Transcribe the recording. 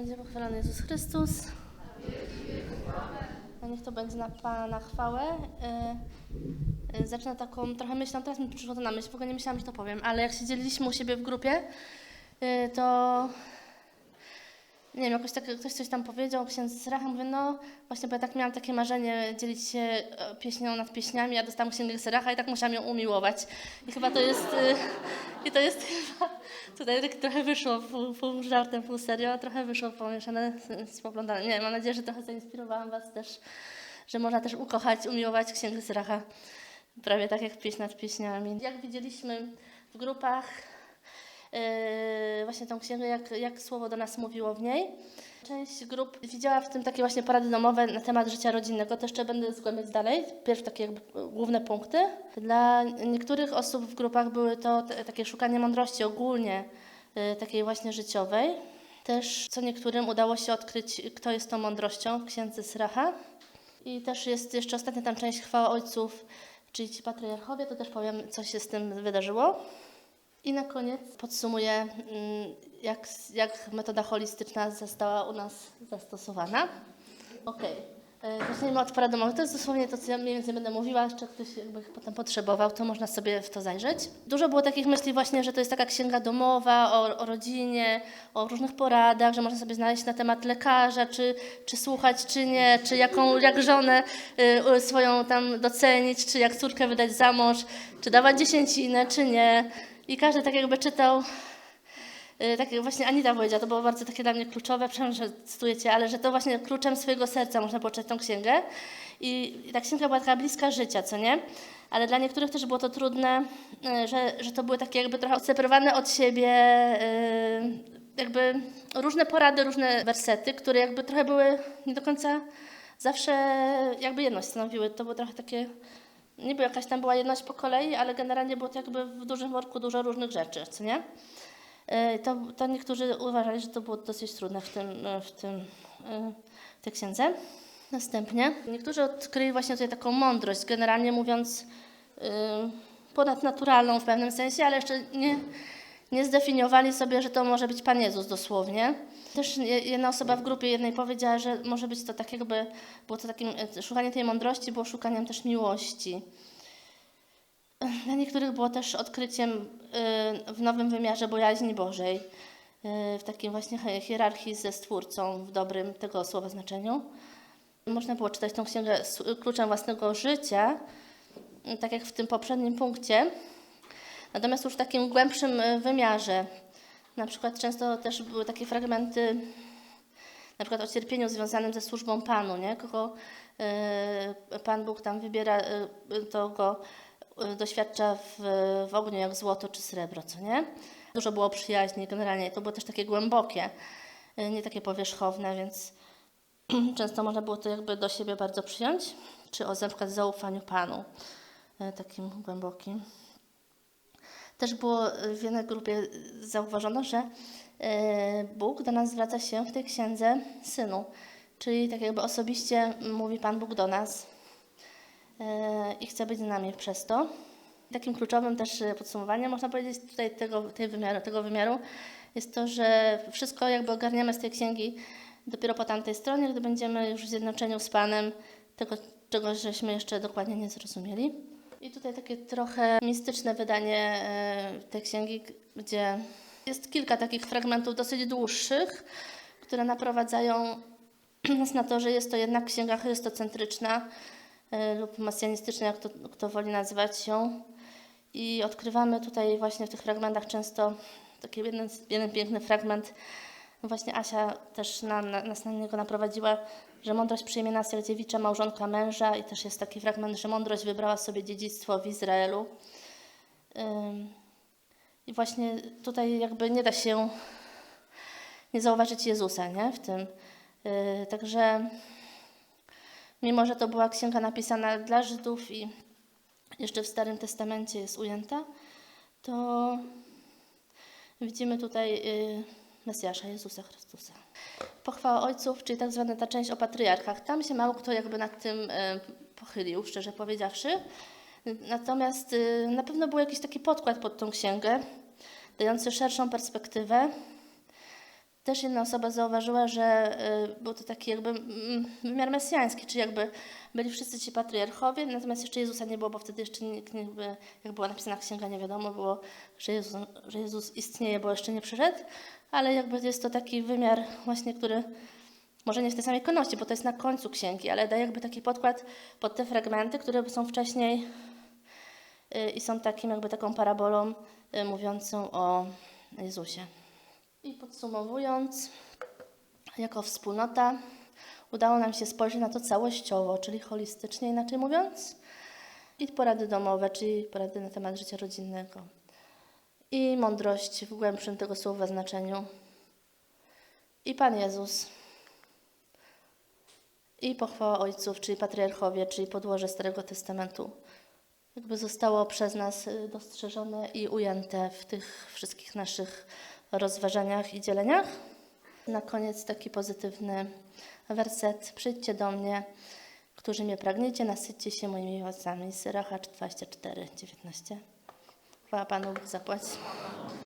będzie pochwalony Jezus Chrystus. A niech to będzie na Pana na chwałę. Y, y, Zacznę taką trochę myślą, teraz mi przyszło to na myśl, w ogóle nie myślałam, że to powiem, ale jak siedzieliśmy u siebie w grupie, y, to nie wiem, jakoś tak ktoś coś tam powiedział, księdz Syracha, mówię, no właśnie, bo ja tak miałam takie marzenie dzielić się e, pieśnią nad pieśniami, ja dostałam księgę Syracha i tak musiałam ją umiłować. I chyba to jest, y, i to jest chyba, tutaj tak trochę wyszło, pół, pół żartem, pół serio, trochę wyszło pomieszane z, poglądami. Nie, mam nadzieję, że trochę zainspirowałam Was też, że można też ukochać, umiłować księgę Syracha, prawie tak jak pieśń nad pieśniami. Jak widzieliśmy w grupach, właśnie tą księgę, jak, jak słowo do nas mówiło w niej. Część grup widziała w tym takie właśnie porady domowe na temat życia rodzinnego. To jeszcze będę zgłębiać dalej. Pierw takie jakby główne punkty. Dla niektórych osób w grupach były to takie szukanie mądrości ogólnie, yy, takiej właśnie życiowej. Też co niektórym udało się odkryć, kto jest tą mądrością w księdze Syracha. I też jest jeszcze ostatnia tam część chwała ojców, czyli ci patriarchowie, to też powiem, co się z tym wydarzyło. I na koniec podsumuję, mm, jak, jak metoda holistyczna została u nas zastosowana. Okej, okay. zaczniemy od porad domowych. To jest dosłownie to, co ja mniej więcej będę mówiła. Jeszcze ktoś jakby potem potrzebował, to można sobie w to zajrzeć. Dużo było takich myśli właśnie, że to jest taka księga domowa o, o rodzinie, o różnych poradach, że można sobie znaleźć na temat lekarza, czy, czy słuchać, czy nie, czy jaką, jak żonę y, y, swoją tam docenić, czy jak córkę wydać za mąż, czy dawać dziesięcinę, czy nie. I każdy tak jakby czytał, yy, tak jak właśnie Anita powiedziała, to było bardzo takie dla mnie kluczowe, przepraszam, że cytujecie, ale że to właśnie kluczem swojego serca można było czytać tą księgę. I, I ta księga była taka bliska życia, co nie? Ale dla niektórych też było to trudne, yy, że, że to były takie jakby trochę odseparowane od siebie, yy, jakby różne porady, różne wersety, które jakby trochę były nie do końca zawsze jakby jedność stanowiły. To było trochę takie niby jakaś tam była jedność po kolei, ale generalnie było to jakby w dużym worku dużo różnych rzeczy, co nie? E, To, to niektórzy uważali, że to było dosyć trudne w tym, e, w tym e, w tej księdze. Następnie niektórzy odkryli właśnie tutaj taką mądrość, generalnie mówiąc ponadnaturalną w pewnym sensie, ale jeszcze nie, nie zdefiniowali sobie, że to może być Pan Jezus dosłownie. Też jedna osoba w grupie jednej powiedziała, że może być to tak jakby, było to takim, szukanie tej mądrości było szukaniem też miłości. Dla niektórych było też odkryciem y, w nowym wymiarze bojaźni Bożej, y, w takim właśnie hierarchii ze Stwórcą, w dobrym tego słowa znaczeniu. Można było czytać tą księgę kluczem własnego życia, tak jak w tym poprzednim punkcie, natomiast już w takim głębszym wymiarze, na przykład często też były takie fragmenty, na przykład o cierpieniu związanym ze służbą Panu, nie? Kogo y, Pan Bóg tam wybiera, y, to go y, doświadcza w, w ogniu jak złoto czy srebro, co nie? Dużo było przyjaźni generalnie, to było też takie głębokie, nie takie powierzchowne, więc często można było to jakby do siebie bardzo przyjąć, czy o na przykład zaufaniu Panu, takim głębokim. Też było w jednej grupie zauważono, że e, Bóg do nas zwraca się w tej księdze synu, czyli tak jakby osobiście mówi Pan Bóg do nas e, i chce być z nami przez to. Takim kluczowym też podsumowaniem, można powiedzieć, tutaj tego, tej wymiaru, tego wymiaru jest to, że wszystko jakby ogarniamy z tej księgi dopiero po tamtej stronie, gdy będziemy już w zjednoczeniu z Panem, tego, czego żeśmy jeszcze dokładnie nie zrozumieli. I tutaj takie trochę mistyczne wydanie e, tej księgi, gdzie jest kilka takich fragmentów dosyć dłuższych, które naprowadzają nas na to, że jest to jednak księga chrystocentryczna e, lub masjanistyczna, jak to kto woli nazywać ją. I odkrywamy tutaj właśnie w tych fragmentach często taki jeden, jeden piękny fragment. Właśnie Asia też na, na, nas na niego naprowadziła, że mądrość przyjmie nas jak dziewicza małżonka męża i też jest taki fragment, że mądrość wybrała sobie dziedzictwo w Izraelu. I właśnie tutaj jakby nie da się nie zauważyć Jezusa nie? w tym. Y, także mimo, że to była księga napisana dla Żydów i jeszcze w Starym Testamencie jest ujęta, to widzimy tutaj y, Mesjasza Jezusa Chrystusa. Pochwała ojców, czyli tak zwana ta część o patriarchach. Tam się mało kto jakby nad tym e, pochylił, szczerze powiedziawszy. Natomiast e, na pewno był jakiś taki podkład pod tą księgę, dający szerszą perspektywę. Też jedna osoba zauważyła, że y, był to taki jakby mm, wymiar mesjański, czyli jakby byli wszyscy ci patriarchowie, natomiast jeszcze Jezusa nie było, bo wtedy jeszcze nikt nie, jak była napisana księga, nie wiadomo było, że Jezus, że Jezus istnieje, bo jeszcze nie przyszedł, ale jakby jest to taki wymiar właśnie, który może nie w tej samej kolejności, bo to jest na końcu księgi, ale daje jakby taki podkład pod te fragmenty, które są wcześniej y, i są takim jakby taką parabolą y, mówiącą o Jezusie. I podsumowując, jako wspólnota udało nam się spojrzeć na to całościowo, czyli holistycznie, inaczej mówiąc, i porady domowe, czyli porady na temat życia rodzinnego. I mądrość w głębszym tego słowa znaczeniu. I Pan Jezus. I pochwała ojców, czyli patriarchowie, czyli podłoże Starego Testamentu. Jakby zostało przez nas y, dostrzeżone i ujęte w tych wszystkich naszych rozważaniach i dzieleniach. Na koniec taki pozytywny werset. Przyjdźcie do mnie, którzy mnie pragniecie, nasyćcie się moimi owocami. Syrach 24, 19. Chwała Panu, Bóg zapłać.